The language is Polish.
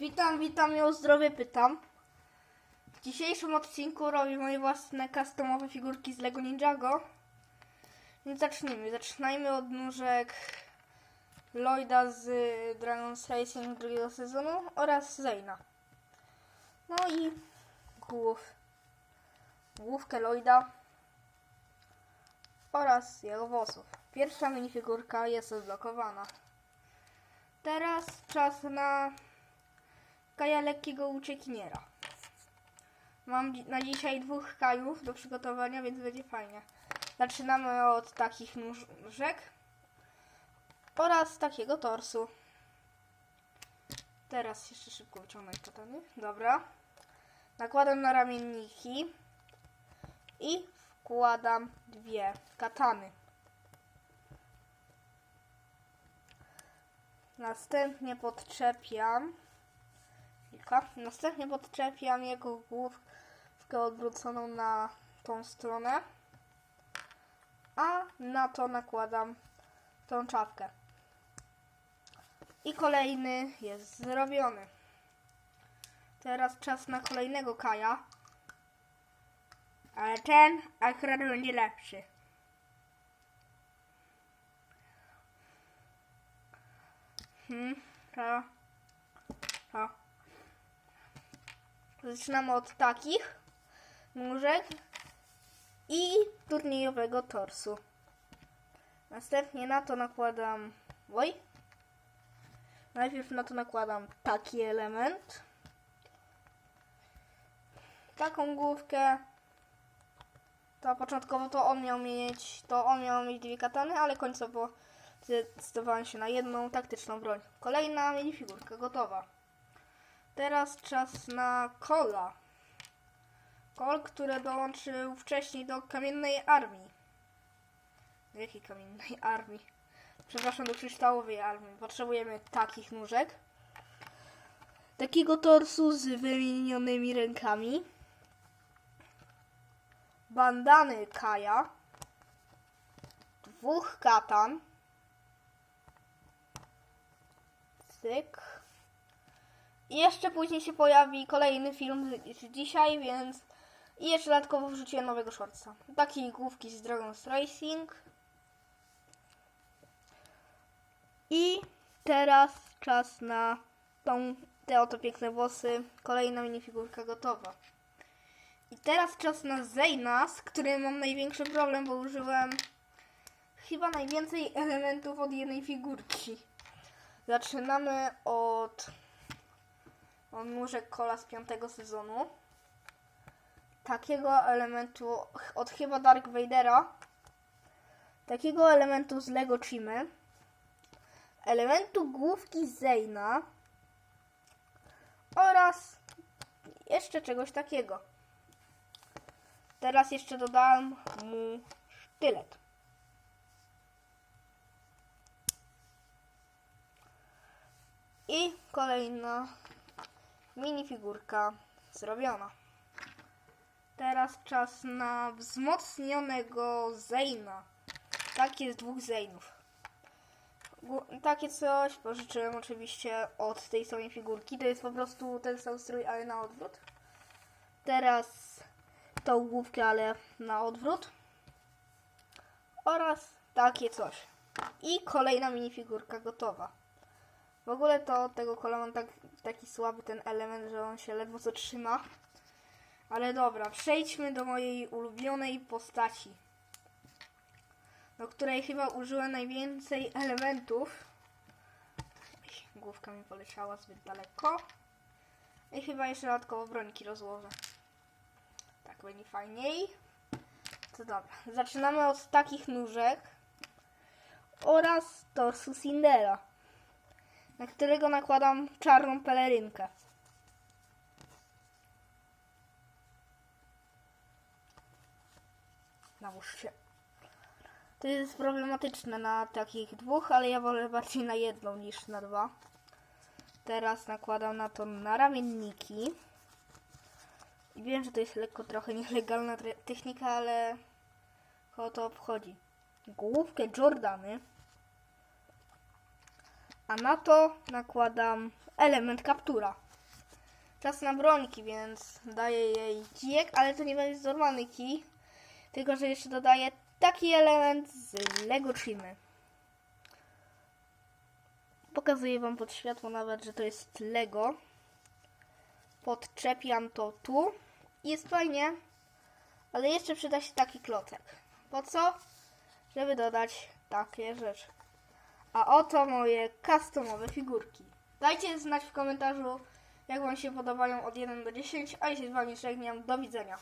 Witam, witam i o zdrowie pytam. W dzisiejszym odcinku robię moje własne customowe figurki z Lego Ninjago. Więc zacznijmy. Zaczynajmy od nóżek Lloyda z Dragon's Racing drugiego sezonu oraz Zayna. No i głów. Główkę Lloyda oraz jego włosów. Pierwsza minifigurka jest odblokowana. Teraz czas na Kaja lekkiego uciekiniera. Mam na dzisiaj dwóch kajów do przygotowania, więc będzie fajnie. Zaczynamy od takich nóżek oraz takiego torsu. Teraz jeszcze szybko wyciągnąć katany. Dobra. Nakładam na ramienniki i wkładam dwie katany. Następnie podczepiam Następnie podczepiam jego główkę odwróconą na tą stronę, a na to nakładam tą czapkę. I kolejny jest zrobiony. Teraz czas na kolejnego kaja. Ale ten akurat będzie lepszy. Hmm, to, to. Zaczynamy od takich nóżek i turniejowego torsu. Następnie na to nakładam. Oj. Najpierw na to nakładam taki element. Taką główkę. To początkowo to on miał mieć. To on miał mieć dwie katany, ale końcowo zdecydowałem się na jedną taktyczną broń. Kolejna minifigurka gotowa. Teraz czas na Kola. Kol, który dołączył wcześniej do Kamiennej Armii. Do jakiej Kamiennej Armii? Przepraszam, do Kryształowej Armii. Potrzebujemy takich nóżek. Takiego torsu z wymienionymi rękami. Bandany Kaja. Dwóch katan. Cyk. I jeszcze później się pojawi kolejny film z- dzisiaj, więc i jeszcze dodatkowo wrzuciłem nowego shortsa. Takiej główki z Dragon's Racing. I teraz czas na tą, te oto piękne włosy. Kolejna minifigurka gotowa. I teraz czas na Zayna, z którym mam największy problem, bo użyłem chyba najwięcej elementów od jednej figurki. Zaczynamy od od nóżek kola z piątego sezonu. Takiego elementu od chyba Dark Vadera. Takiego elementu z Lego Chimy. Elementu główki Zayna. Oraz jeszcze czegoś takiego. Teraz jeszcze dodałem mu sztylet. I kolejna minifigurka zrobiona. Teraz czas na wzmocnionego Zeyna. Tak jest dwóch Zeynów. Gu- Takie coś pożyczyłem oczywiście od tej samej figurki. To jest po prostu ten sam strój, ale na odwrót. Teraz tą główkę, ale na odwrót. Oraz takie coś. I kolejna minifigurka gotowa. W ogóle to tego kola tak, taki słaby ten element, że on się ledwo co trzyma. Ale dobra, przejdźmy do mojej ulubionej postaci. Do której chyba użyłem najwięcej elementów. Główka mi poleciała zbyt daleko. I chyba jeszcze dodatkowo brońki rozłożę. Tak będzie fajniej. To dobra. Zaczynamy od takich nóżek oraz torsu Cindera na którego nakładam czarną pelerynkę. Nałóż się. To jest problematyczne na takich dwóch, ale ja wolę bardziej na jedną niż na dwa. Teraz nakładam na to na ramienniki. I wiem, że to jest lekko trochę nielegalna technika, ale kogo to obchodzi. Główkę Jordany. A na to nakładam element kaptura. czas na brońki, więc daję jej kijek, ale to nie będzie normalny kij, tylko że jeszcze dodaję taki element z Lego Chimy. Pokazuję Wam pod światło nawet, że to jest Lego. Podczepiam to tu. Jest fajnie, ale jeszcze przyda się taki klocek. Po co? Żeby dodać takie rzeczy. A oto moje customowe figurki. Dajcie znać w komentarzu, jak Wam się podobają od 1 do 10, a się z Wami żegnam. Do widzenia.